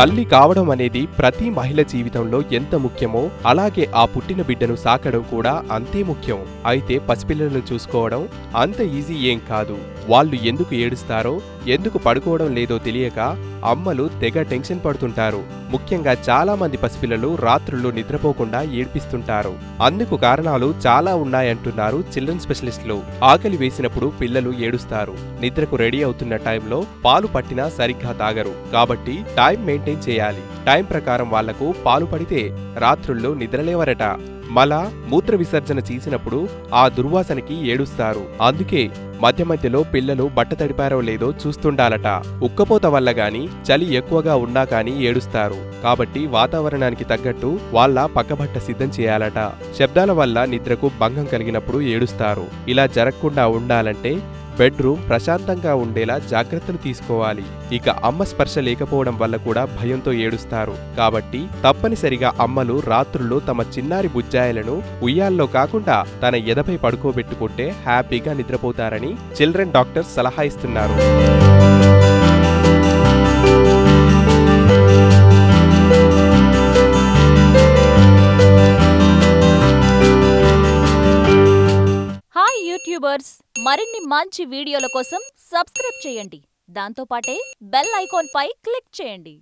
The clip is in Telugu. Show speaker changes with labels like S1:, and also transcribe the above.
S1: తల్లి కావడం అనేది ప్రతి మహిళ జీవితంలో ఎంత ముఖ్యమో అలాగే ఆ పుట్టిన బిడ్డను సాకడం కూడా అంతే ముఖ్యం. అయితే పసిపిల్లలను చూసుకోవడం అంత ఈజీ ఏం కాదు. వాళ్ళు ఎందుకు ఏడుస్తారో ఎందుకు పడుకోవడం లేదో తెలియక అమ్మలు తెగ టెన్షన్ పడుతుంటారు. ముఖ్యంగా చాలా మంది పసిపిల్లలు రాత్రుల్లో నిద్రపోకుండా ఏడ్పిస్తుంటారు. అందుకు కారణాలు చాలా ఉన్నాయంటున్నారు చిల్డ్రన్ స్పెషలిస్టులు. ఆకలి వేసినప్పుడు పిల్లలు ఏడుస్తారు. నిద్రకు రెడీ అవుతున్న టైంలో పాలు పట్టినా సరిగ్గా తాగరు. కాబట్టి టైం మెయింటైన్ చేయాలి. టైం ప్రకారం వాళ్ళకు పాలు పడితే రాత్రుల్లో నిద్రలేవరట. మల మూత్ర విసర్జన చేసినప్పుడు ఆ దుర్వాసనకి ఏడుస్తారు. అందుకే మధ్య మధ్యలో పిల్లలు బట్ట తడిపారో లేదో చూస్తుండాలట. ఉక్కపోత వల్ల గాని చలి ఎక్కువగా ఉన్నా కానీ ఏడుస్తారు. కాబట్టి వాతావరణానికి తగ్గట్టు వాళ్ళ పక్కబట్ట సిద్ధం చేయాలట. శబ్దాల వల్ల నిద్రకు భంగం కలిగినప్పుడు ఏడుస్తారు. ఇలా జరగకుండా ఉండాలంటే బెడ్రూమ్ ప్రశాంతంగా ఉండేలా జాగ్రత్తలు తీసుకోవాలి. ఇక అమ్మ స్పర్శ లేకపోవడం వల్ల కూడా భయంతో ఏడుస్తారు. కాబట్టి తప్పనిసరిగా అమ్మలు రాత్రుల్లో తమ చిన్నారి బుజ్జాయలను ఉయ్యాల్లో కాకుండా తన ఎదపై పడుకోబెట్టుకుంటే హ్యాపీగా నిద్రపోతారని చిల్డ్రన్ డాక్టర్స్ సలహా ఇస్తున్నారు.
S2: యూట్యూబర్స్ మరిన్ని మంచి వీడియోల కోసం సబ్స్క్రైబ్ చేయండి. దాంతోపాటే బెల్ ఐకాన్ పై క్లిక్ చేయండి.